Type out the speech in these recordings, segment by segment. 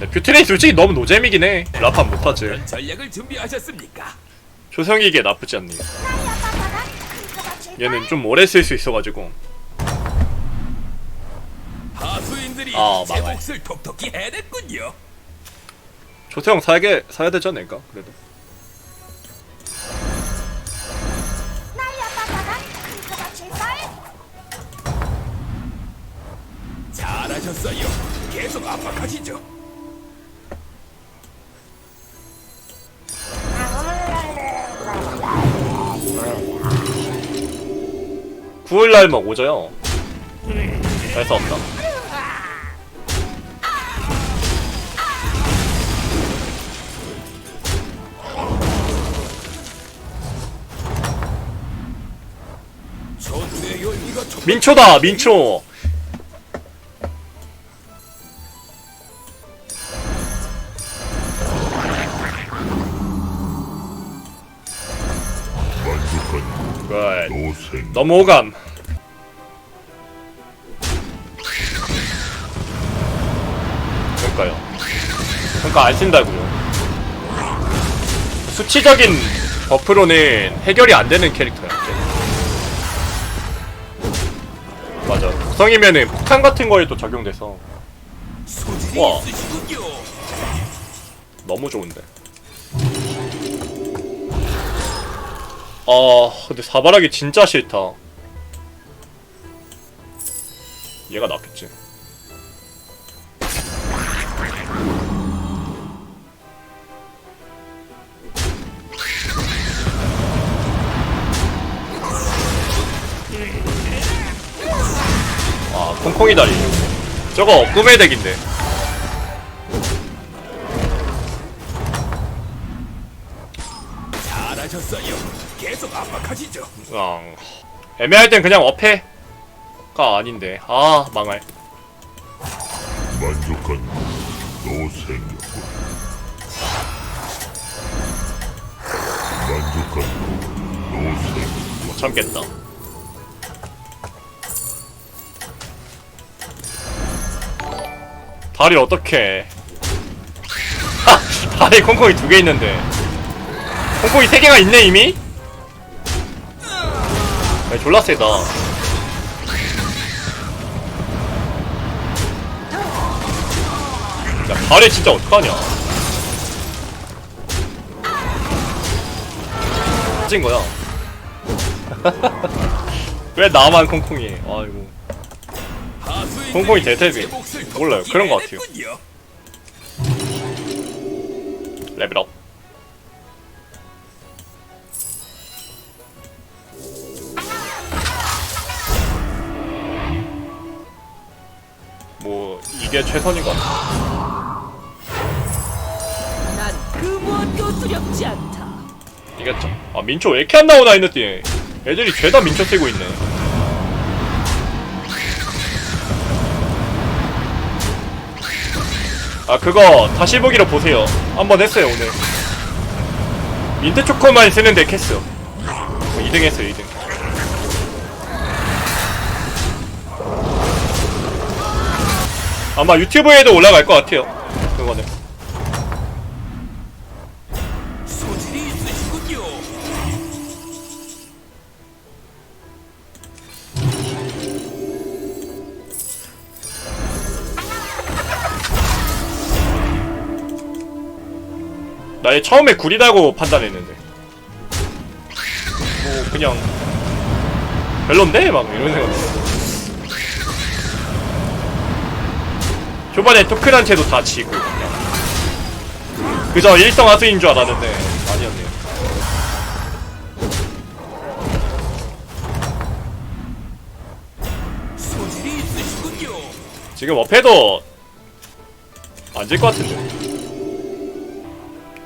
근데 뷰트레인 솔직히 너무 노잼이긴 해 라판 못하지 전략을 준비하셨습니까? 초성이기에 나쁘지 않네 얘는 좀 오래 쓸 수 있어가지고 하수인들이 아, 제 망할. 몫을 톡톡히 해냈군요. 초세형 사야게 사야 되지 않을까 그래도 잘하셨어요. 계속 압박하시죠. 구월날 막 오져요. 잘 싸웠다. 전투의 열기가 촉- 민초다 민초 너무 호감 그러니까요? 그러니까 안 쓴다고요. 수치적인 버프로는 해결이 안 되는 캐릭터야. 맞아. 독성이면은 폭탄 같은 거에도 적용돼서. 와. 너무 좋은데. 아 근데 사바라기 진짜 싫다. 얘가 낫겠지 아 콩콩이 다리. 저거 꿈의 덱인데. 잘하셨어요. 계속 압박하시죠. 어, 애매할 땐 그냥 어패가 아닌데. 아 망할. 만족한 노생 만족한 노생 못 참겠다 어떡해 하! 다리 콩콩이 두 개 있는데 콩콩이 세 개가 있네 이미? 야, 졸라 세다 야 다리 진짜 어떡하냐 찐 거야 왜 나만 콩콩이 해? 아이고 제 몫을 몰라요. 그런 것 같아요. 레벨업 뭐 이게 최선인 것 같아 난그 무엇도 두렵지 않다. 이겼죠 아 민초 왜 이렇게 안 나오나 했는데 애들이 죄다 민초 쓰고 있네 아 그거 다시 보기로 보세요. 한번 했어요 오늘. 민트 초코만 쓰는데 캐스. 2등 했어요 2등. 아마 유튜브에도 올라갈 것 같아요 그거는 나얘 처음에 구리다고 판단했는데. 뭐 그냥. 별론데? 막 이런 생각 초반에 토큰한테도 다 지고 그냥. 그저 1성 하수인 줄 알았는데 아니었네요. 지금 어패도 안 질 것 같은데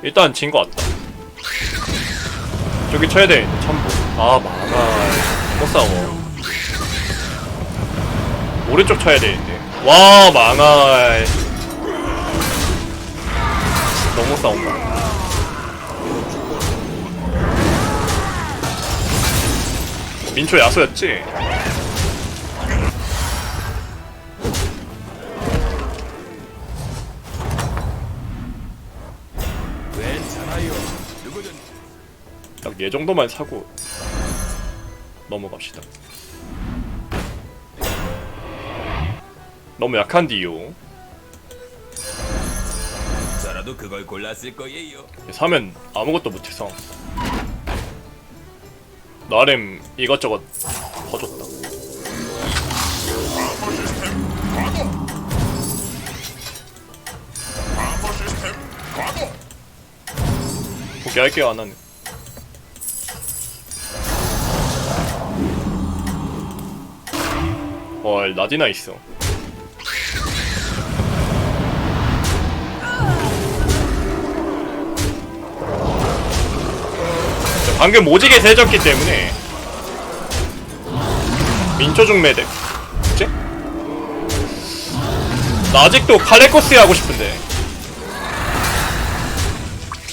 일단 진것 같다. 저기 쳐야 돼 천부. 아 망할 못 싸워. 오른쪽 쳐야 되는데 와 망할 너무 싸운다. 민초 야수였지? 딱얘 정도만 사고 넘어갑시다. 너무 약한디요. 저라도 그걸 골랐을 거예요. 사면 아무것도 못해서 나름 이것저것 퍼줬다. 포기할게요 안 하네. 와 나디나 있어. 방금 오지게 세졌기 때문에 민초중 매듭 뭐지? 나 아직도 칼레코스 하고 싶은데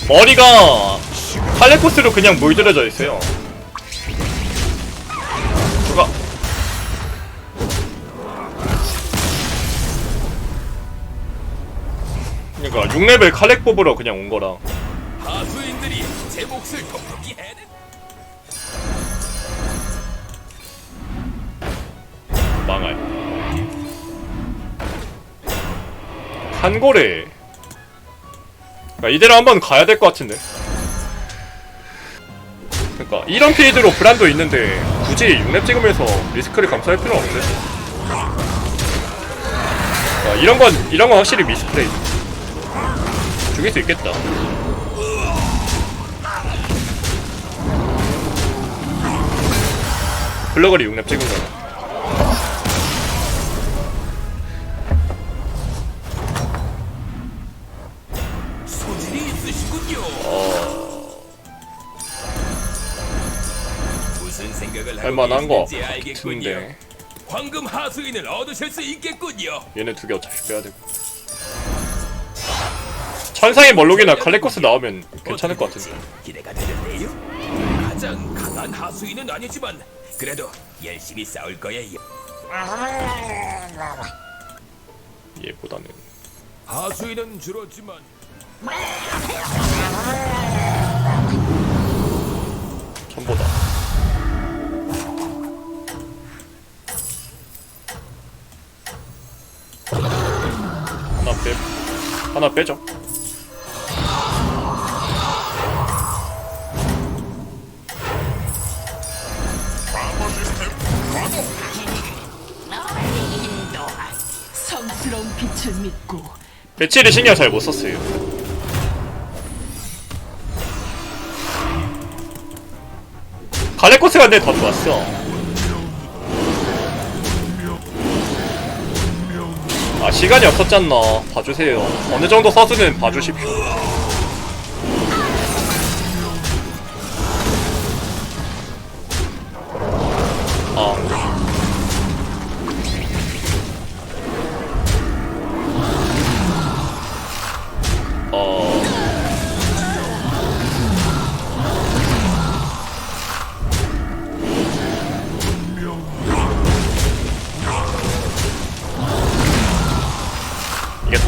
머리가 칼레코스로 그냥 물들여져 있어요 그러니까 6레벨 칼렉 뽑으러 그냥 온 거라 하수인들이 제 몫을 톡톡히 해낸. 망할. 한고래. 그러니까 이대로 한번 가야 될 것 같은데. 그러니까 이런 필드로 브란도 있는데 굳이 6렙 찍으면서 리스크를 감수할 필요는 없는데. 아, 이런 건 이런 건 확실히 미스플레이. 죽일 수 있겠다. 블러거리 6렙 찍은 생각을 하고 할만한 거. 같은데 황금 하수인을 얻으실 수 있겠군요. 얘네 두 개 어차피 빼야 되고 천상의 멀록이나 칼레코스 나오면 괜찮을 것 같은데 기대가 되는데요. 가장 강한 하수인은 아니지만 그래도 열심히 싸울 거예요. 얘보다는 하수인은 줄었지만 전보다 하나 빼 하나 빼죠 빛을 믿고 배치를 신경 잘 못 썼어요. 갈레코스가 근데 더 좋았어. 아 시간이 없었잖아. 봐주세요. 어느 정도 서수는 봐주십시오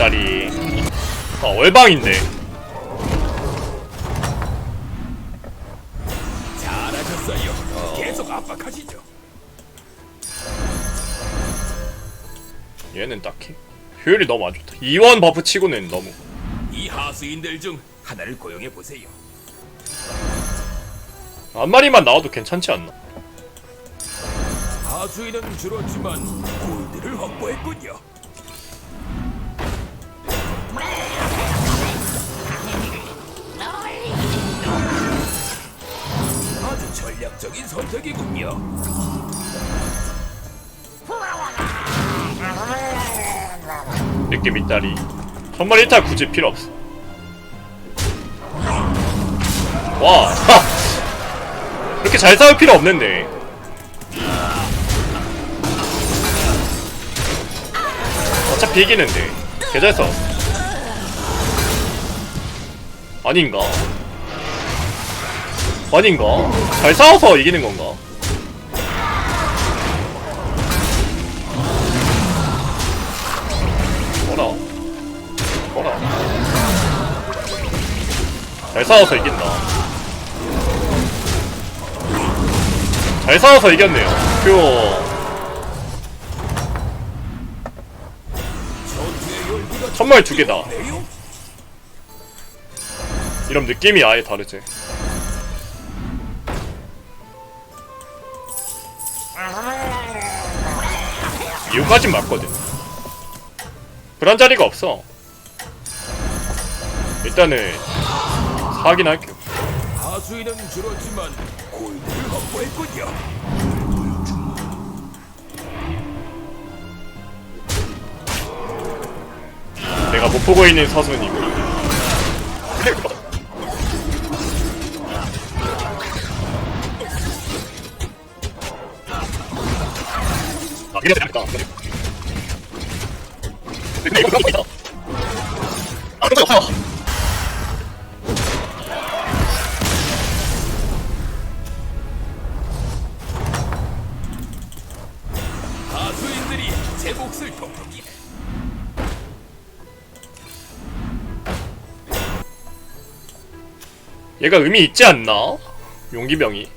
딸이 아 월방인데 잘하셨어요. 계속 압박하시죠. 얘는 딱히 효율이 너무 안 좋다 2원 버프 치고는 너무 이 하수인들 중 하나를 고용해 보세요. 한 마리만 나와도 괜찮지 않나 하수인은 줄었지만 골드를 확보했군요. 전략적인 선택이군요. 느낌 있다리 정말 1탈 굳이 필요 없어 와 하! 그렇게 잘 싸울 필요 없는데 어차피 이기는데 싸웠어 아닌가? 아닌가? 잘 싸워서 이기는 건가? 뭐라? 뭐라? 잘 싸워서 이긴다. 잘 싸워서 이겼네요. 열기가 천마리 두 개다. 이런 느낌이 아예 다르지. 이유까진 맞거든. 불안 자리가 없어. 일단은 사긴 할게요. 하수인은 줄었지만 골드를 확보했군요. 내가 못 보고 있는 사선이고. 아, 이래야 되겠다. 근데 이거 그런 거 있다. 아, 그런 거 없어요. 제 몫을 얘가 의미 있지 않나? 용기병이.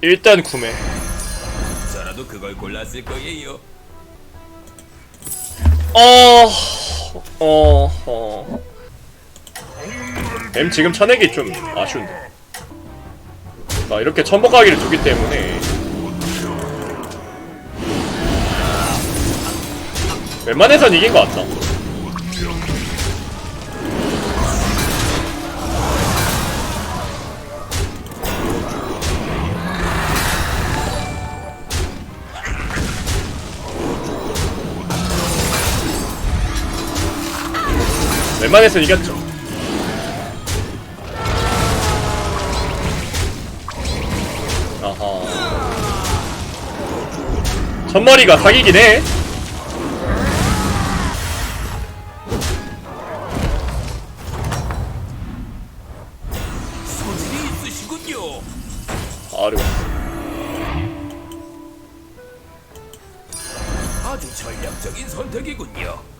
일단 구매. 저라도 그걸 골랐을 거예요. 어, 어, 어. M 지금 쳐내기 좀 아쉬운데. 나 이렇게 천복하기를 두기 때문에. 웬만해선 이긴 것 같다. 웬만해선 이겼죠. 아하. 첫머리가 사기긴 해. 아주 전략적인 선택이군요.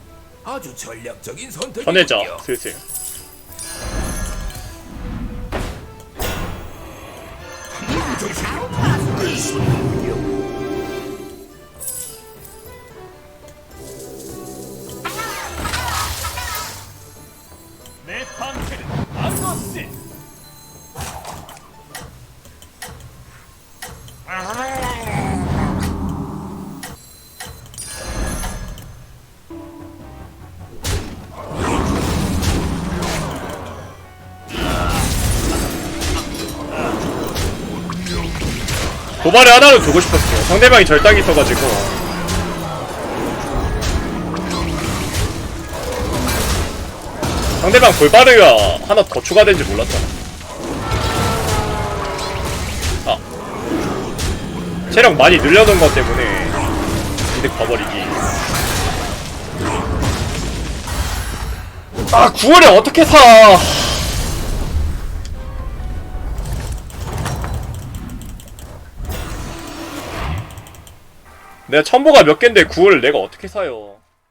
아주 전략적인 선택이군요. 편해져, 슬슬. 도발을 하나로 두고 싶었어요. 상대방이 절딱이 있어가지고. 상대방 골바르가 하나 더 추가된지 몰랐잖아. 아. 체력 많이 늘려놓은 것 때문에 이득 봐버리기. 아, 9월에 어떻게 사! 내가 첨보가 몇 갠데 9월을 내가 어떻게 사요?